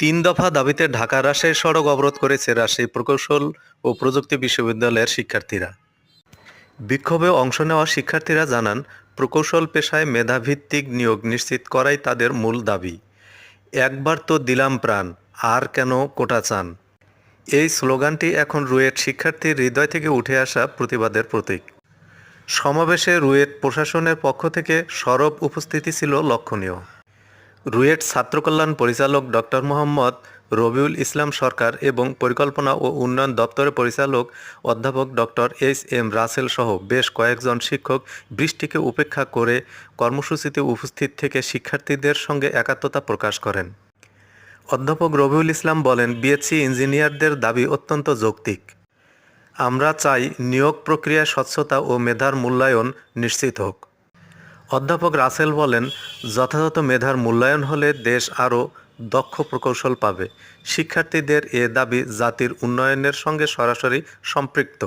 তিন দফা দাবিতে ঢাকা রাজশাহী সড়ক অবরোধ করেছে রাজশাহী প্রকৌশল ও প্রযুক্তি বিশ্ববিদ্যালয়ের শিক্ষার্থীরা। বিক্ষোভে অংশ নেওয়া শিক্ষার্থীরা জানান, প্রকৌশল পেশায় মেধাভিত্তিক নিয়োগ নিশ্চিত করাই তাদের মূল দাবি। একবার তো দিলাম প্রাণ, আর কেন কোটা চান? এই স্লোগানটি এখন রুয়েট শিক্ষার্থীর হৃদয় থেকে উঠে আসা প্রতিবাদের প্রতীক। সমাবেশে রুয়েট প্রশাসনের পক্ষ থেকে সরব উপস্থিতি ছিল লক্ষণীয়। রুয়েট ছাত্রকল্যাণ পরিচালক ডক্টর মোহাম্মদ রবিউল ইসলাম সরকার এবং পরিকল্পনা ও উন্নয়ন দপ্তরের পরিচালক অধ্যাপক ডক্টর এইচ এম রাসেল সহ বেশ কয়েকজন শিক্ষক বৃষ্টিকে উপেক্ষা করে কর্মসূচিতে উপস্থিত থেকে শিক্ষার্থীদের সঙ্গে একাত্মতা প্রকাশ করেন। অধ্যাপক রবিউল ইসলাম বলেন, বিএসসি ইঞ্জিনিয়ারদের দাবি অত্যন্ত যৌক্তিক। আমরা চাই নিয়োগ প্রক্রিয়ায় স্বচ্ছতা ও মেধার মূল্যায়ন নিশ্চিত হোক। অধ্যাপক রাসেল বলেন যথাযথ মেধার মূল্যায়ন হলে দেশ আরও দক্ষ প্রকৌশল পাবে। শিক্ষার্থীদের এ দাবি জাতির উন্নয়নের সঙ্গে সরাসরি সম্পৃক্ত।